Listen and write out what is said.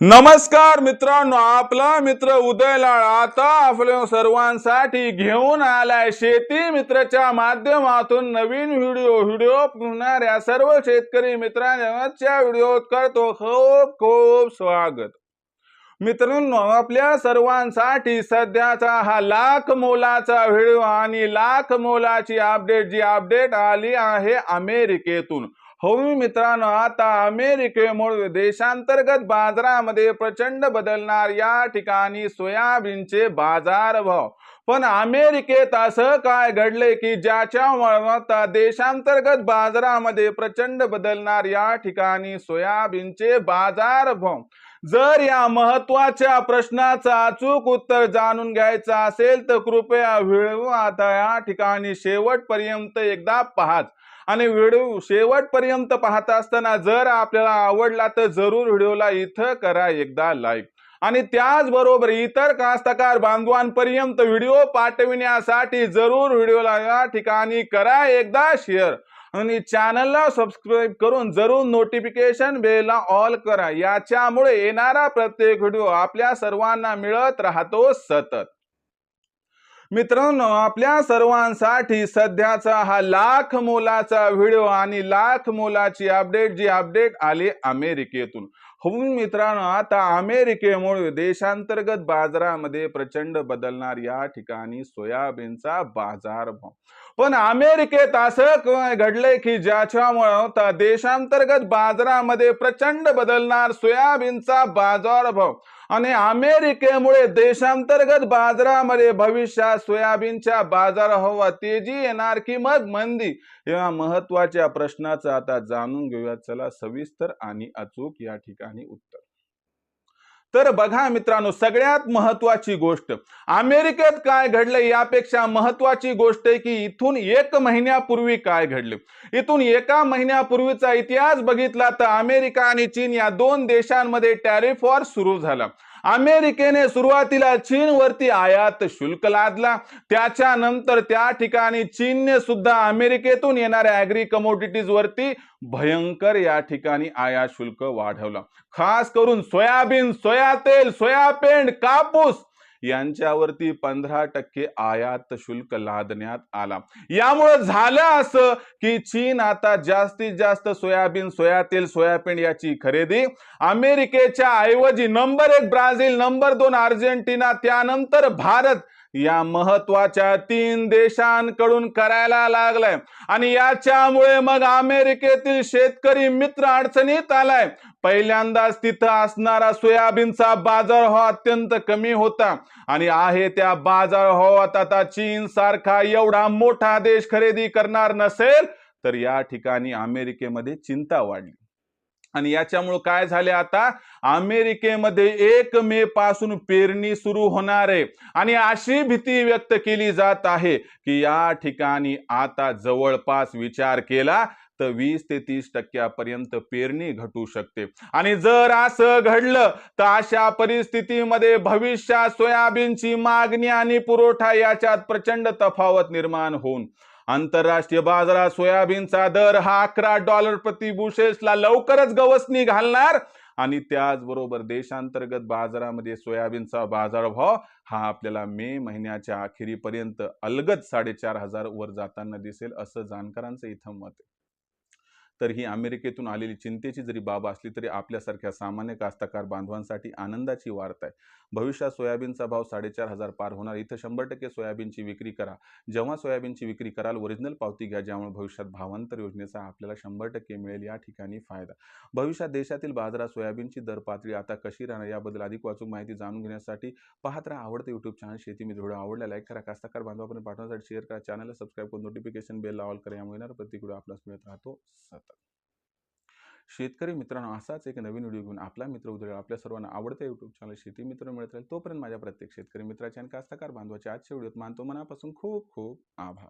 नमस्कार मित्रांनो आपला मित्र उदयलाळ आता आपल्या सर्वांसाठी घेऊन आलाय शेती मित्रच्या माध्यमातून नवीन व्हिडिओ. व्हिडिओ पुरणाऱ्या सर्व शेतकरी मित्रांच्या व्हिडिओ करतो खूप खूप स्वागत. मित्रांनो आपल्या सर्वांसाठी सध्याचा हा लाख मोलाचा व्हिडिओ आणि लाख मोलाची अपडेट जी अपडेट आली आहे अमेरिकेतून. हो मित्रांनो आता अमेरिकेमुळे देशांतर्गत बाजारामध्ये प्रचंड बदलणार या ठिकाणी सोयाबीनचे बाजार भाव. पण अमेरिकेत असं काय घडले की ज्याच्या देशांतर्गत बाजारामध्ये प्रचंड बदलणार या ठिकाणी सोयाबीनचे बाजार भाव? जर या महत्त्वाच्या प्रश्नाचं अचूक उत्तर जाणून घ्यायचं असेल तर कृपया व्हिडिओ आता या ठिकाणी शेवटपर्यंत एकदा पाहाच. आणि व्हिडिओ शेवटपर्यंत पाहत असताना जर आपल्याला आवडला तर जरूर व्हिडिओला इथं करा एकदा लाईक. आणि त्याचबरोबर इतर कास्तकार बांधवांपर्यंत व्हिडिओ पाठविण्यासाठी जरूर व्हिडिओला या ठिकाणी करा एकदा शेअर. आणि चॅनलला सबस्क्राईब करून जरूर नोटिफिकेशन बेलला ऑल करा. याच्यामुळे येणारा प्रत्येक व्हिडिओ आपल्या सर्वांना मिळत राहतो सतत. मित्रांनो आपल्या सर्वांसाठी सध्याचा हा लाख मोलाचा व्हिडिओ आणि लाख मोलाची अपडेट जी अपडेट आली अमेरिकेतून. हो मित्रांनो आता अमेरिकेमुळे देशांतर्गत बाजारामध्ये प्रचंड बदलणार या ठिकाणी सोयाबीनचा बाजारभाव पण अमेरिकेत असं घडलंय की ज्याच्यामुळं देशांतर्गत बाजारामध्ये प्रचंड बदलणार सोयाबीनचा बाजारभाव आणि अमेरिकेमुळे देशांतर्गत बाजारामध्ये भविष्यात सोयाबीनच्या बाजारभावात तेजी येणार की मग मंदी? या महत्त्वाच्या प्रश्नाचं आता जाणून घेऊया चला सविस्तर आणि अचूक या ठिकाणी उत्तर. तर बघा मित्रांनो सगळ्यात महत्वाची गोष्ट अमेरिकेत काय घडलं यापेक्षा महत्वाची गोष्ट आहे की इथून एक महिन्यापूर्वी काय घडले. इथून एका महिन्यापूर्वीचा इतिहास बघितला तर अमेरिका आणि चीन या दोन देशांमध्ये टॅरिफ वॉर सुरू झाला. अमेरिकेने सुरुवातीला चीनवरती आयात शुल्क लादला. त्याच्यानंतर त्या ठिकाणी चीनने सुद्धा अमेरिकेतून येणाऱ्या ऍग्री कमोडिटीज वरती भयंकर या ठिकाणी आयात शुल्क वाढवलं. खास करून सोयाबीन सोया तेल सोयापेंड कापूस यांच्यावरती पंधरा टक्के आयात शुल्क लादण्यात आला. यामुळे झालं असं की चीन आता जास्तीत जास्त सोयाबीन सोया तेल सोयाबीन याची खरेदी. अमेरिकेच्या ऐवजी नंबर एक ब्राझील नंबर दोन अर्जेंटिना त्यानंतर भारत या महत्त्वाच्या तीन देशांकडून करायला लागलाय. आणि याच्यामुळे मग अमेरिकेतील शेतकरी मित्र अडचणीत आलाय. पहिल्यांदाच तिथं असणारा सोयाबीनचा बाजारभाव अत्यंत कमी होता. आणि आहे त्या बाजारभावात हो, आता चीन सारखा एवढा मोठा देश खरेदी करणार नसेल तर या ठिकाणी अमेरिकेमध्ये चिंता वाढली. आणि याच्यामुळे काय झाले आता? अमेरिकेमध्ये एक मे पासून पेरणी सुरू होणार आहे. आणि अशी भीती व्यक्त केली जात आहे की या ठिकाणी आता जवळपास विचार केला तर वीस ते तीस टक्क्यापर्यंत पेरणी घटू शकते. आणि जर असं घडलं तर अशा परिस्थितीमध्ये भविष्यात सोयाबीनची मागणी आणि पुरवठा याच्यात प्रचंड तफावत निर्माण होऊन आंतरराष्ट्रीय बाजारात सोयाबीनचा दर हा अकरा डॉलर प्रति बुशेसला लवकरच गवसणी घालणार आणि त्याचबरोबर देशांतर्गत बाजारामध्ये सोयाबीनचा बाजारभाव हा आपल्याला मे महिन्याच्या अखेरीपर्यंत अलगद साडेचार हजार वर जाताना दिसेल असं जाणकारांचं इथं मत आहे. तर ही अमेरिकेतून आलेली चिंतेची जरी बाब असली तरी आपल्यासारख्या सामान्य कास्तकार बांधवांसाठी आनंदाची वार्ता आहे. भविष्यात सोयाबीनचा भाव साडेचार हजार पार होणार. इथं शंभर टक्के सोयाबीनची विक्री करा. जेव्हा सोयाबीनची विक्री कराल ओरिजिनल पावती घ्या ज्यामुळे भविष्यात भावांतर योजनेचा आपल्याला शंभर टक्के मिळेल या ठिकाणी फायदा. भविष्यात देशातील बाजारात सोयाबीनची दर पातळी आता कशी राहणार याबद्दल अधिक वाचूक माहिती जाणून घेण्यासाठी पाहत राहा आवडतं युट्यूब चॅनल शेती मी व्हिडिओ आवडला लाईक करा. कास्तकार बांधवापर्यंत पाठवण्यासाठी शेअर करा. चॅनलला सबस्क्राईब करून नोटिफिकेशन बेल ऑल करा. यामुळे येणारा प्रत्येक आपल्यास मिळत राहतो. जातात शेतकरी मित्रांनो असाच एक नवीन व्हिडिओ घेऊन आपला मित्र उदय आपल्या सर्वांना आवडत्या युट्यूब चॅनल शेती मित्र मिळत राहील तोपर्यंत माझ्या प्रत्येक शेतकरी मित्राच्या आणि कास्तकार बांधवाच्या आजच्या व्हिडिओत मानतो मनापासून खूप खूप आभार.